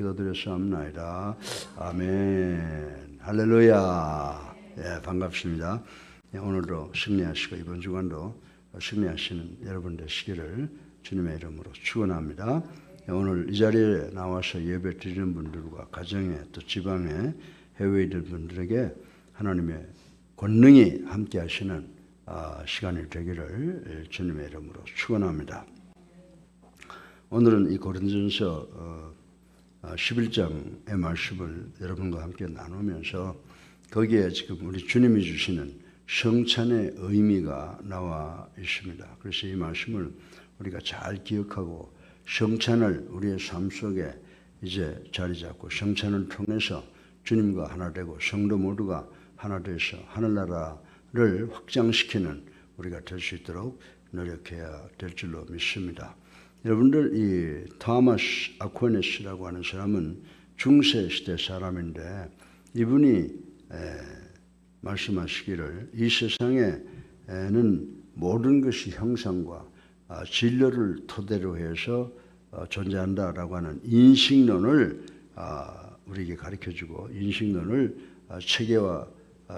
기도드렸사옵나이다. 아멘. 할렐루야. 예, 반갑습니다. 예, 오늘도 승리하시고 이번 주간도 승리하시는 여러분 되시기를 주님의 이름으로 축원합니다. 예, 오늘 이 자리에 나와서 예배 드리는 분들과 가정에 또 지방에 해외에 있는 분들에게 하나님의 권능이 함께 하시는 아, 시간이 되기를 예, 주님의 이름으로 축원합니다. 오늘은 이 고린전서 어, 11장의 말씀을 여러분과 함께 나누면서 거기에 지금 우리 주님이 주시는 성찬의 의미가 나와 있습니다. 그래서 이 말씀을 우리가 잘 기억하고 성찬을 우리의 삶 속에 이제 자리 잡고 성찬을 통해서 주님과 하나 되고 성도 모두가 하나 돼서 하늘나라를 확장시키는 우리가 될 수 있도록 노력해야 될 줄로 믿습니다. 여러분들 이 토마스 아쿠아네스라고 하는 사람은 중세 시대 사람인데 이분이 에, 말씀하시기를 이 세상에는 모든 것이 형상과 아, 진료를 토대로 해서 어, 존재한다라고 하는 인식론을 아, 우리에게 가르쳐주고 인식론을 아, 체계화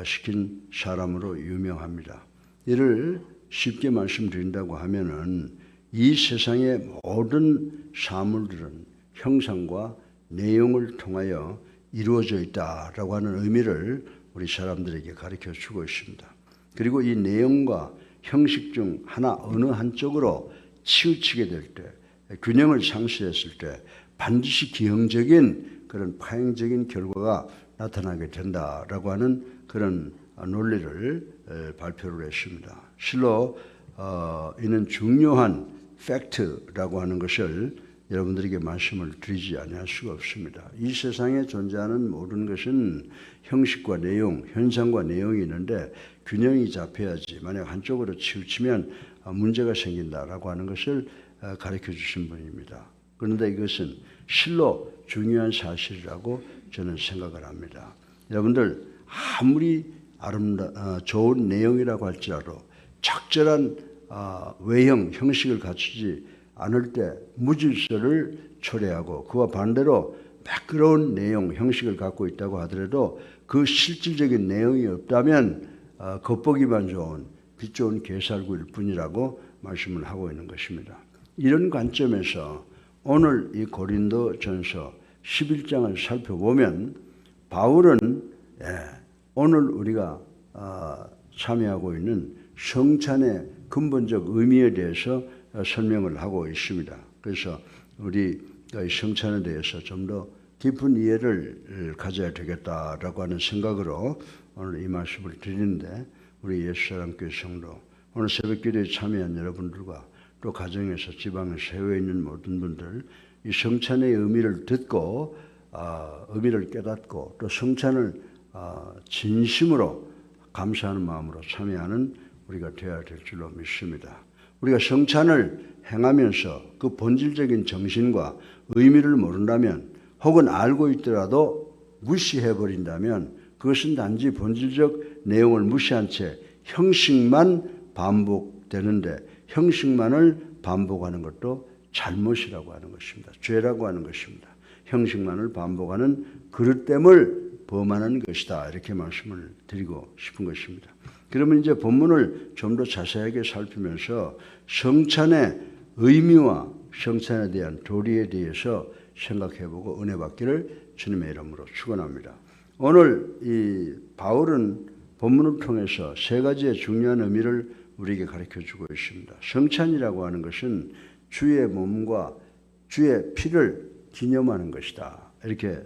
시킨 사람으로 유명합니다. 이를 쉽게 말씀드린다고 하면은 이 세상의 모든 사물들은 형상과 내용을 통하여 이루어져 있다라고 하는 의미를 우리 사람들에게 가르쳐 주고 있습니다. 그리고 이 내용과 형식 중 하나 어느 한쪽으로 치우치게 될 때, 균형을 상실했을 때 반드시 기형적인 그런 파행적인 결과가 나타나게 된다라고 하는 그런 논리를 발표를 했습니다. 실로 어, 이는 중요한 팩트라고 하는 것을 여러분들에게 말씀을 드리지 아니할 수가 없습니다. 이 세상에 존재하는 모든 것은 형식과 내용, 현상과 내용이 있는데 균형이 잡혀야지 만약 한쪽으로 치우치면 문제가 생긴다라고 하는 것을 가르쳐 주신 분입니다. 그런데 이것은 실로 중요한 사실이라고 저는 생각을 합니다. 여러분들 아무리 아름다 좋은 내용이라고 할지라도 적절한 아, 외형, 형식을 갖추지 않을 때 무질서를 초래하고 그와 반대로 매끄러운 내용, 형식을 갖고 있다고 하더라도 그 실질적인 내용이 없다면 어, 겉보기만 좋은 빛 좋은 게살구일 뿐이라고 말씀을 하고 있는 것입니다. 이런 관점에서 오늘 이 고린도 전서 11장을 살펴보면 바울은 예, 오늘 우리가 어, 참여하고 있는 성찬의 근본적 의미에 대해서 설명을 하고 있습니다. 그래서 우리 성찬에 대해서 좀 더 깊은 이해를 가져야 되겠다라고 하는 생각으로 오늘 이 말씀을 드리는데 우리 예수사랑교회 성도 오늘 새벽기도에 참여한 여러분들과 또 가정에서 지방에서 해외에 있는 모든 분들 이 성찬의 의미를 듣고 어, 의미를 깨닫고 또 성찬을 어, 진심으로 감사하는 마음으로 참여하는 우리가 되어야 될 줄로 믿습니다. 우리가 성찬을 행하면서 그 본질적인 정신과 의미를 모른다면 혹은 알고 있더라도 무시해 버린다면 그것은 단지 본질적 내용을 무시한 채 형식만 반복되는데 형식만을 반복하는 것도 잘못이라고 하는 것입니다. 죄라고 하는 것입니다. 형식만을 반복하는 그릇됨을 범하는 것이다. 이렇게 말씀을 드리고 싶은 것입니다. 그러면 이제 본문을 좀 더 자세하게 살피면서 성찬의 의미와 성찬에 대한 도리에 대해서 생각해보고 은혜 받기를 주님의 이름으로 축원합니다. 오늘 이 바울은 본문을 통해서 세 가지의 중요한 의미를 우리에게 가르쳐 주고 있습니다. 성찬이라고 하는 것은 주의 몸과 주의 피를 기념하는 것이다. 이렇게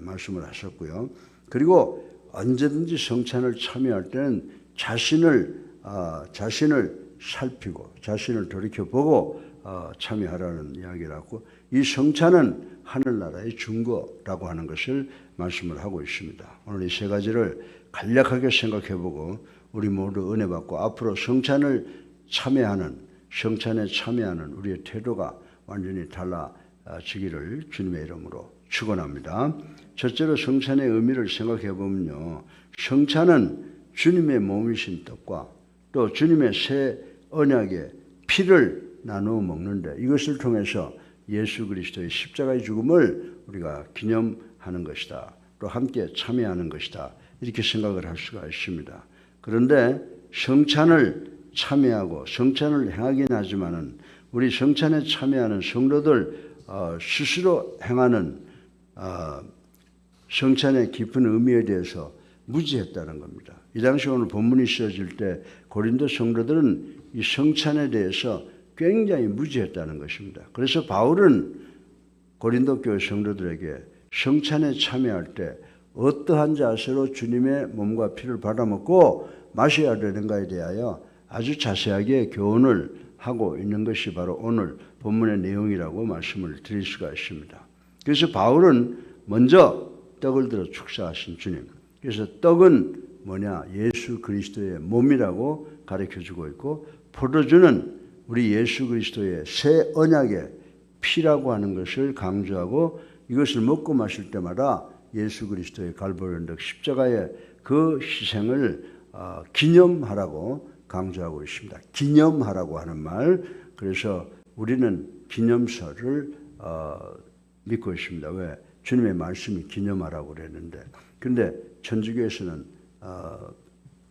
말씀을 하셨고요. 그리고 언제든지 성찬을 참여할 때는 자신을 어, 자신을 살피고 자신을 돌이켜 보고 어, 참여하라는 이야기라고 이 성찬은 하늘나라의 증거라고 하는 것을 말씀을 하고 있습니다. 오늘 이 세 가지를 간략하게 생각해 보고 우리 모두 은혜 받고 앞으로 성찬을 참여하는 성찬에 참여하는 우리의 태도가 완전히 달라지기를 주님의 이름으로 축원합니다. 첫째로 성찬의 의미를 생각해 보면요. 성찬은 주님의 몸이신 떡과 또 주님의 새 언약의 피를 나누어 먹는데 이것을 통해서 예수 그리스도의 십자가의 죽음을 우리가 기념하는 것이다. 또 함께 참여하는 것이다. 이렇게 생각을 할 수가 있습니다. 그런데 성찬을 참여하고 성찬을 행하긴 하지만은 우리 성찬에 참여하는 성도들 어, 스스로 행하는 어, 성찬의 깊은 의미에 대해서 무지했다는 겁니다. 이 당시 오늘 본문이 쓰여질 때 고린도 성도들은 이 성찬에 대해서 굉장히 무지했다는 것입니다. 그래서 바울은 고린도 교회 성도들에게 성찬에 참여할 때 어떠한 자세로 주님의 몸과 피를 받아먹고 마셔야 되는가에 대하여 아주 자세하게 교훈을 하고 있는 것이 바로 오늘 본문의 내용이라고 말씀을 드릴 수가 있습니다. 그래서 바울은 먼저 떡을 들어 축사하신 주님. 그래서 떡은 뭐냐? 예수 그리스도의 몸이라고 가르쳐 주고 있고 포도주는 우리 예수 그리스도의 새 언약의 피라고 하는 것을 강조하고 이것을 먹고 마실 때마다 예수 그리스도의 갈보리 언덕 십자가의 그 희생을 어, 기념하라고 강조하고 있습니다. 기념하라고 하는 말. 그래서 우리는 기념서를 어, 믿고 있습니다. 왜? 주님의 말씀이 기념하라고 그랬는데. 근데 천주교에서는 어,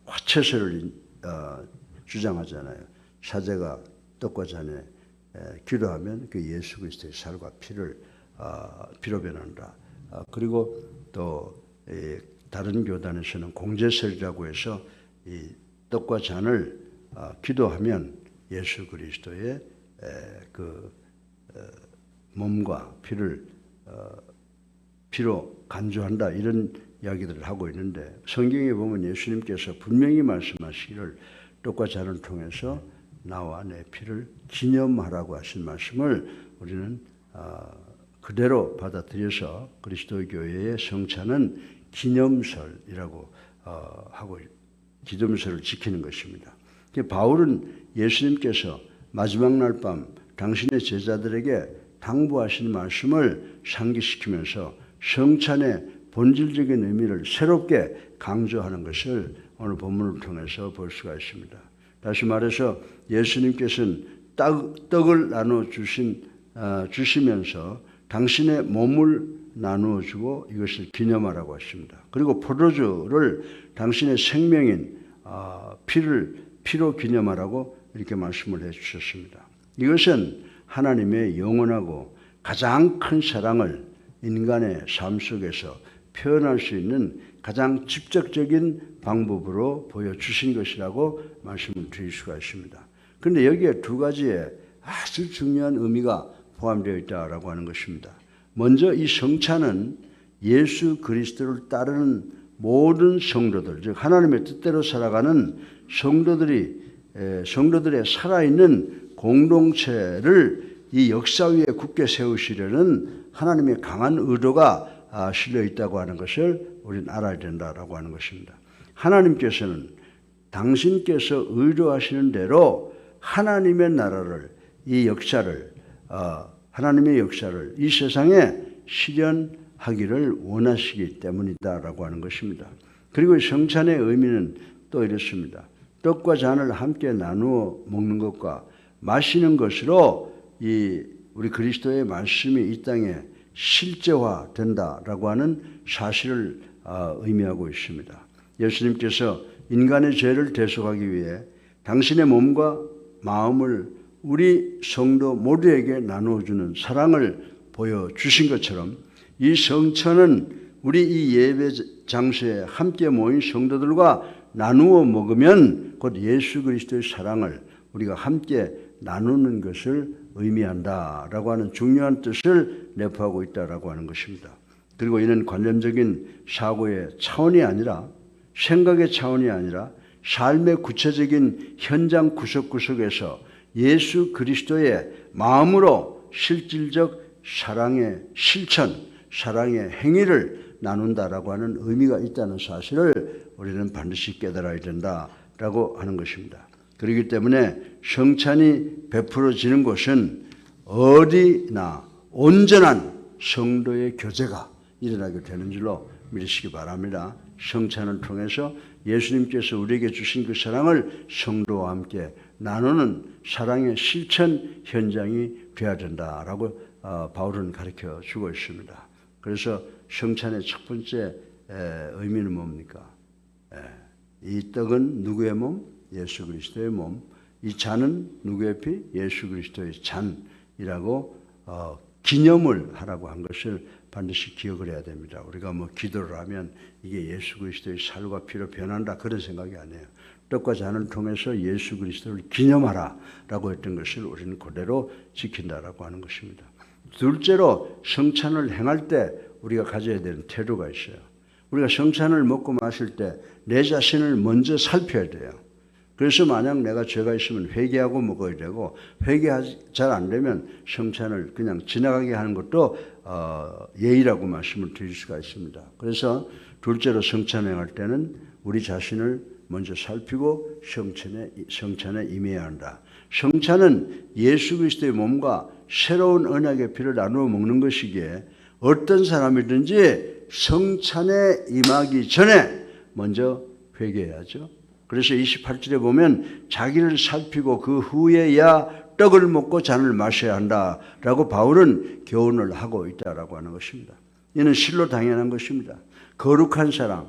화채서를 어, 주장하잖아요. 사제가 떡과 잔에 에, 기도하면 그 예수 그리스도의 살과 피를 어, 피로 변한다. 어, 그리고 또 이, 다른 교단에서는 공제설이라고 해서 이 떡과 잔을 어, 기도하면 예수 그리스도의 에, 그 어, 몸과 피를 어, 피로 간주한다 이런 이야기들을 하고 있는데 성경에 보면 예수님께서 분명히 말씀하시기를 떡과 잔을 통해서 나와 내 피를 기념하라고 하신 말씀을 우리는 어, 그대로 받아들여서 그리스도 교회의 성찬은 기념설이라고 어, 하고 기념설을 지키는 것입니다. 바울은 예수님께서 마지막 날 밤 당신의 제자들에게 당부하신 말씀을 상기시키면서 성찬의 본질적인 의미를 새롭게 강조하는 것을 오늘 본문을 통해서 볼 수가 있습니다. 다시 말해서 예수님께서는 떡, 떡을 나눠 주신 어, 주시면서 당신의 몸을 나누어 주고 이것을 기념하라고 하십니다. 그리고 포도주를 당신의 생명인 어, 피를 피로 기념하라고 이렇게 말씀을 해 주셨습니다. 이것은 하나님의 영원하고 가장 큰 사랑을 인간의 삶 속에서 표현할 수 있는 가장 직접적인 방법으로 보여주신 것이라고 말씀을 드릴 수가 있습니다. 그런데 여기에 두 가지의 아주 중요한 의미가 포함되어 있다라고 하는 것입니다. 먼저 이 성찬은 예수 그리스도를 따르는 모든 성도들, 즉 하나님의 뜻대로 살아가는 성도들이 성도들의 살아있는 공동체를 이 역사 위에 굳게 세우시려는 하나님의 강한 의도가 아, 실려 있다고 하는 것을 우리는 알아야 된다라고 하는 것입니다. 하나님께서는 당신께서 의도하시는 대로 하나님의 나라를 이 역사를 어, 하나님의 역사를 이 세상에 실현하기를 원하시기 때문이다라고 하는 것입니다. 그리고 성찬의 의미는 또 이렇습니다. 떡과 잔을 함께 나누어 먹는 것과 마시는 것으로 이 우리 그리스도의 말씀이 이 땅에 실제화된다라고 하는 사실을 어, 의미하고 있습니다. 예수님께서 인간의 죄를 대속하기 위해 당신의 몸과 마음을 우리 성도 모두에게 나누어주는 사랑을 보여주신 것처럼 이 성천은 우리 이 예배 장소에 함께 모인 성도들과 나누어 먹으면 곧 예수 그리스도의 사랑을 우리가 함께 나누는 것을 의미한다라고 하는 중요한 뜻을 내포하고 있다라고 하는 것입니다. 그리고 이는 관념적인 사고의 차원이 아니라 생각의 차원이 아니라 삶의 구체적인 현장 구석구석에서 예수 그리스도의 마음으로 실질적 사랑의 실천, 사랑의 행위를 나눈다라고 하는 의미가 있다는 사실을 우리는 반드시 깨달아야 된다라고 하는 것입니다. 그렇기 때문에 성찬이 베풀어지는 곳은 어디나 온전한 성도의 교제가 일어나게 되는 줄로 믿으시기 바랍니다. 성찬을 통해서 예수님께서 우리에게 주신 그 사랑을 성도와 함께 나누는 사랑의 실천 현장이 되어야 된다라고 어, 바울은 가르쳐 주고 있습니다. 그래서 성찬의 첫 번째 에, 의미는 뭡니까? 에, 이 떡은 누구의 몸? 예수 그리스도의 몸. 이 잔은 누구의 피? 예수 그리스도의 잔이라고 어, 기념을 하라고 한 것을 반드시 기억을 해야 됩니다. 우리가 뭐 기도를 하면 이게 예수 그리스도의 살과 피로 변한다 그런 생각이 아니에요. 떡과 잔을 통해서 예수 그리스도를 기념하라라고 했던 것을 우리는 그대로 지킨다라고 하는 것입니다. 둘째로 성찬을 행할 때 우리가 가져야 되는 태도가 있어요. 우리가 성찬을 먹고 마실 때 내 자신을 먼저 살펴야 돼요. 그래서 만약 내가 죄가 있으면 회개하고 먹어야 되고 회개 잘안 되면 성찬을 그냥 지나가게 하는 것도 어, 예의라고 말씀을 드릴 수가 있습니다. 그래서 둘째로 성찬을 할 때는 우리 자신을 먼저 살피고 성찬에 성찬에 임해야 한다. 성찬은 예수 그리스도의 몸과 새로운 언약의 피를 나누어 먹는 것이기에 어떤 사람이든지 성찬에 임하기 전에 먼저 회개해야죠. 그래서 28절에 보면 자기를 살피고 그 후에야 떡을 먹고 잔을 마셔야 한다라고 바울은 교훈을 하고 있다라고 하는 것입니다. 이는 실로 당연한 것입니다. 거룩한 사랑,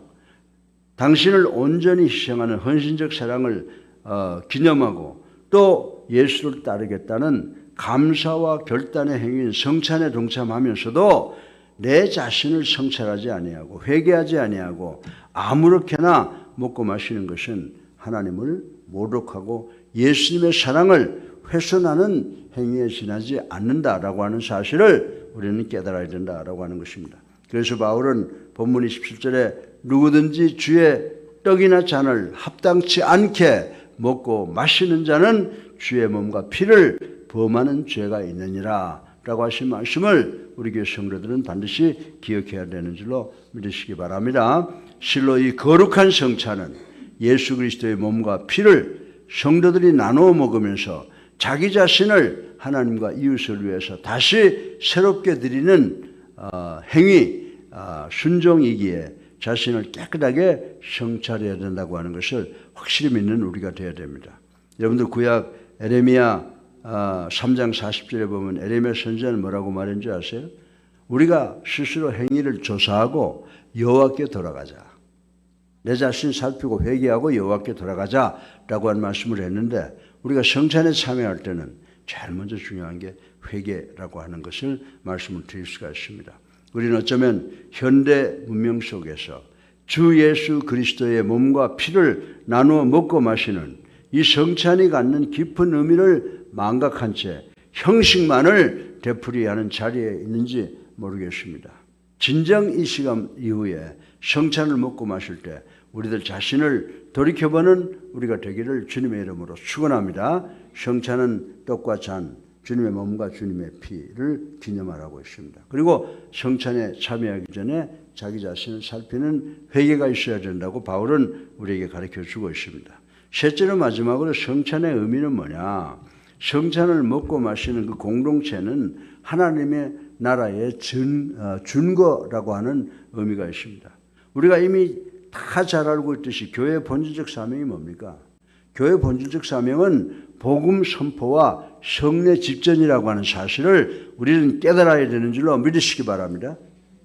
당신을 온전히 희생하는 헌신적 사랑을 어, 기념하고 또 예수를 따르겠다는 감사와 결단의 행위인 성찬에 동참하면서도 내 자신을 성찰하지 아니하고 회개하지 아니하고 아무렇게나 먹고 마시는 것은 하나님을 모독하고 예수님의 사랑을 훼손하는 행위에 지나지 않는다라고 하는 사실을 우리는 깨달아야 된다라고 하는 것입니다. 그래서 바울은 본문 27절에 누구든지 주의 떡이나 잔을 합당치 않게 먹고 마시는 자는 주의 몸과 피를 범하는 죄가 있느니라 라고 하신 말씀을 우리 교회 성도들은 반드시 기억해야 되는 줄로 믿으시기 바랍니다. 실로 이 거룩한 성찬은 예수 그리스도의 몸과 피를 성도들이 나누어 먹으면서 자기 자신을 하나님과 이웃을 위해서 다시 새롭게 드리는 어, 행위, 어, 순종이기에 자신을 깨끗하게 성찰해야 된다고 하는 것을 확실히 믿는 우리가 되어야 됩니다. 여러분들 구약 에레미야 3장 40절에 보면 에레미야 선지자는 뭐라고 말했는지 아세요? 우리가 스스로 행위를 조사하고 여호와께 돌아가자. 내 자신 살피고 회개하고 여호와께 돌아가자라고 한 말씀을 했는데 우리가 성찬에 참여할 때는 제일 먼저 중요한 게 회개라고 하는 것을 말씀을 드릴 수가 있습니다. 우리는 어쩌면 현대 문명 속에서 주 예수 그리스도의 몸과 피를 나누어 먹고 마시는 이 성찬이 갖는 깊은 의미를 망각한 채 형식만을 되풀이하는 자리에 있는지 모르겠습니다. 진정 이 시간 이후에 성찬을 먹고 마실 때 우리들 자신을 돌이켜보는 우리가 되기를 주님의 이름으로 축원합니다. 성찬은 떡과 잔, 주님의 몸과 주님의 피를 기념하라고 했습니다. 그리고 성찬에 참여하기 전에 자기 자신을 살피는 회개가 있어야 된다고 바울은 우리에게 가르쳐 주고 있습니다. 셋째로 마지막으로 성찬의 의미는 뭐냐? 성찬을 먹고 마시는 그 공동체는 하나님의 나라의 준, 어, 준거라고 하는 의미가 있습니다. 우리가 이미 다 잘 알고 있듯이 교회의 본질적 사명이 뭡니까? 교회 본질적 사명은 복음 선포와 성례 집전이라고 하는 사실을 우리는 깨달아야 되는 줄로 믿으시기 바랍니다.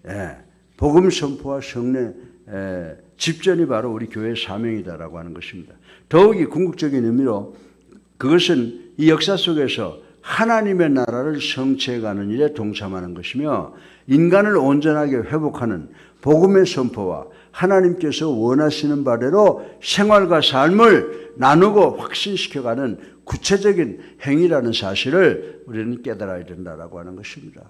예, 복음 선포와 성례 에, 집전이 바로 우리 교회의 사명이다라고 하는 것입니다. 더욱이 궁극적인 의미로 그것은 이 역사 속에서 하나님의 나라를 성취해가는 일에 동참하는 것이며 인간을 온전하게 회복하는 복음의 선포와 하나님께서 원하시는 바대로 생활과 삶을 나누고 확신시켜가는 구체적인 행위라는 사실을 우리는 깨달아야 된다라고 하는 것입니다.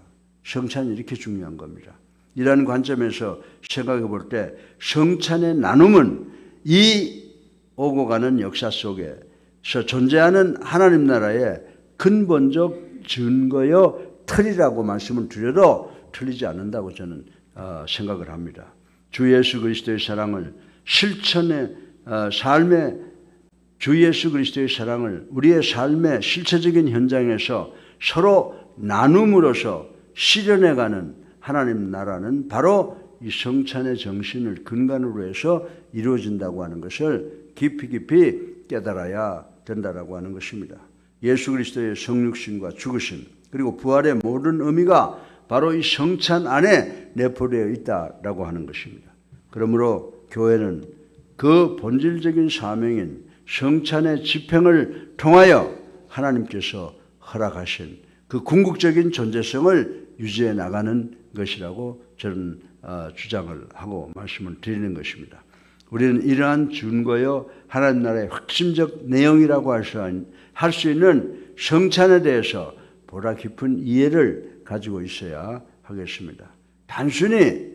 성찬이 이렇게 중요한 겁니다. 이러한 관점에서 생각해 볼 때 성찬의 나눔은 이 오고 가는 역사 속에서 존재하는 하나님 나라의 근본적 증거여 틀이라고 말씀을 드려도 틀리지 않는다고 저는 어, 생각을 합니다. 주 예수 그리스도의 사랑을 실천의 어, 삶의 주 예수 그리스도의 사랑을 우리의 삶의 실체적인 현장에서 서로 나눔으로써 실현해가는 하나님 나라는 바로 이 성찬의 정신을 근간으로 해서 이루어진다고 하는 것을 깊이 깊이 깨달아야 된다라고 하는 것입니다. 예수 그리스도의 성육신과 죽으심 그리고 부활의 모든 의미가 바로 이 성찬 안에 내포되어 있다라고 하는 것입니다. 그러므로 교회는 그 본질적인 사명인 성찬의 집행을 통하여 하나님께서 허락하신 그 궁극적인 존재성을 유지해 나가는 것이라고 저는 어, 주장을 하고 말씀을 드리는 것입니다. 우리는 이러한 준거요 하나님 나라의 핵심적 내용이라고 할 수 있는 성찬에 대해서 보다 깊은 이해를 가지고 있어야 하겠습니다. 단순히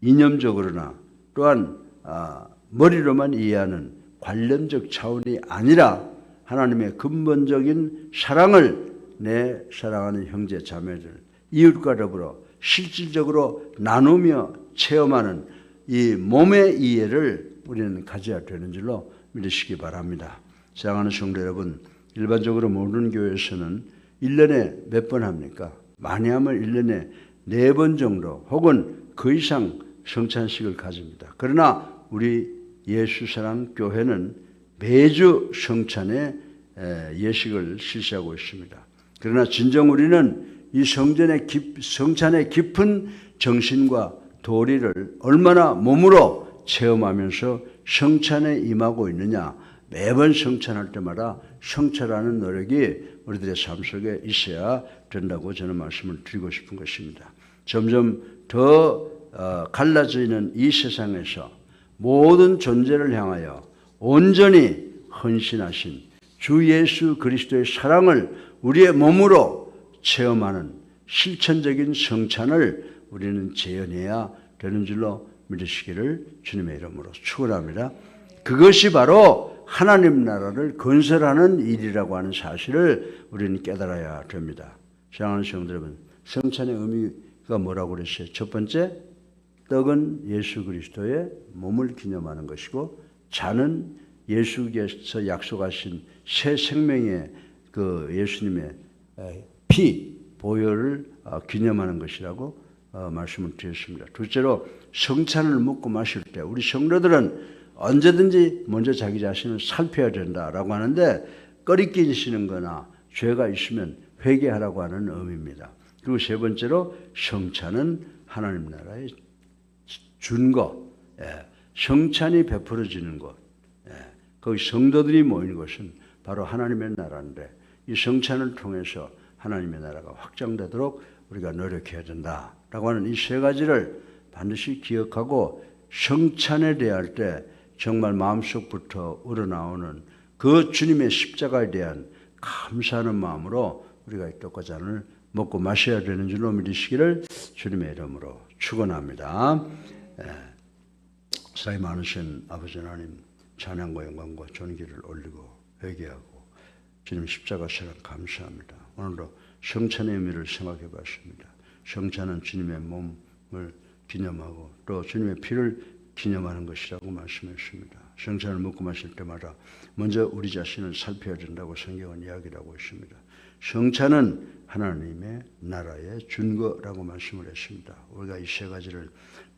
이념적으로나 또한 아, 머리로만 이해하는 관념적 차원이 아니라 하나님의 근본적인 사랑을 내 사랑하는 형제 자매들 이웃과 더불어 실질적으로 나누며 체험하는 이 몸의 이해를 우리는 가져야 되는 줄로 믿으시기 바랍니다. 사랑하는 성도 여러분, 일반적으로 모든 교회에서는 1년에 몇 번 합니까? 많이 하면 1년에 4번 정도 혹은 그 이상 성찬식을 가집니다. 그러나 우리 예수사랑 교회는 매주 성찬에 예식을 실시하고 있습니다. 그러나 진정 우리는 이 성전의 깊, 성찬의 깊은 정신과 도리를 얼마나 몸으로 체험하면서 성찬에 임하고 있느냐 매번 성찬할 때마다 성찰하는 노력이 우리들의 삶 속에 있어야 된다고 저는 말씀을 드리고 싶은 것입니다. 점점 더 어, 갈라지는 이 세상에서 모든 존재를 향하여 온전히 헌신하신 주 예수 그리스도의 사랑을 우리의 몸으로 체험하는 실천적인 성찬을 우리는 재현해야 되는 줄로 믿으시기를 주님의 이름으로 축원합니다. 그것이 바로 하나님 나라를 건설하는 일이라고 하는 사실을 우리는 깨달아야 됩니다. 사랑하는 성도 여러분, 성찬의 의미가 뭐라고 그랬어요? 첫 번째, 떡은 예수 그리스도의 몸을 기념하는 것이고 잔은 예수께서 약속하신 새 생명의 그 예수님의 피 보혈을 어, 기념하는 것이라고 어, 말씀을 드렸습니다. 둘째로 성찬을 먹고 마실 때 우리 성도들은 언제든지 먼저 자기 자신을 살펴야 된다라고 하는데 꺼리끼시는 거나 죄가 있으면 회개하라고 하는 의미입니다. 그리고 세 번째로 성찬은 하나님 나라의 준거, 예, 성찬이 베풀어지는 것, 예, 거기 성도들이 모이는 것은 바로 하나님의 나라인데 이 성찬을 통해서 하나님의 나라가 확장되도록 우리가 노력해야 된다라고 하는 이 세 가지를 반드시 기억하고 성찬에 대할 때 정말 마음속부터 우러나오는 그 주님의 십자가에 대한 감사하는 마음으로 우리가 이 떡과 잔을 먹고 마셔야 되는 줄로 믿으시기를 주님의 이름으로 축원합니다. 예. 사이 많으신 아버지 하나님 찬양과 영광과 존귀를 올리고 회개하고 주님 십자가 사랑 감사합니다. 오늘도 성찬의 의미를 생각해 봤습니다. 성찬은 주님의 몸을 기념하고 또 주님의 피를 기념하는 것이라고 말씀했습니다. 성찬을 먹고 마실 때마다 먼저 우리 자신을 살펴야 된다고 성경은 이야기를 하고 있습니다. 성찬은 하나님의 나라의 준거라고 말씀을 했습니다. 우리가 이 세 가지를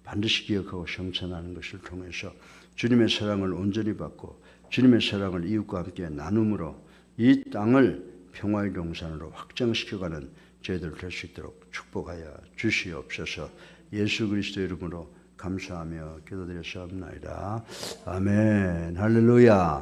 반드시 기억하고 성찬하는 것을 통해서 주님의 사랑을 온전히 받고 주님의 사랑을 이웃과 함께 나눔으로 이 땅을 평화의 동산으로 확장시켜가는 저희들 될 수 있도록 축복하여 주시옵소서. 예수 그리스도 이름으로 감사하며 기도드렸사옵나이다. 아멘. 할렐루야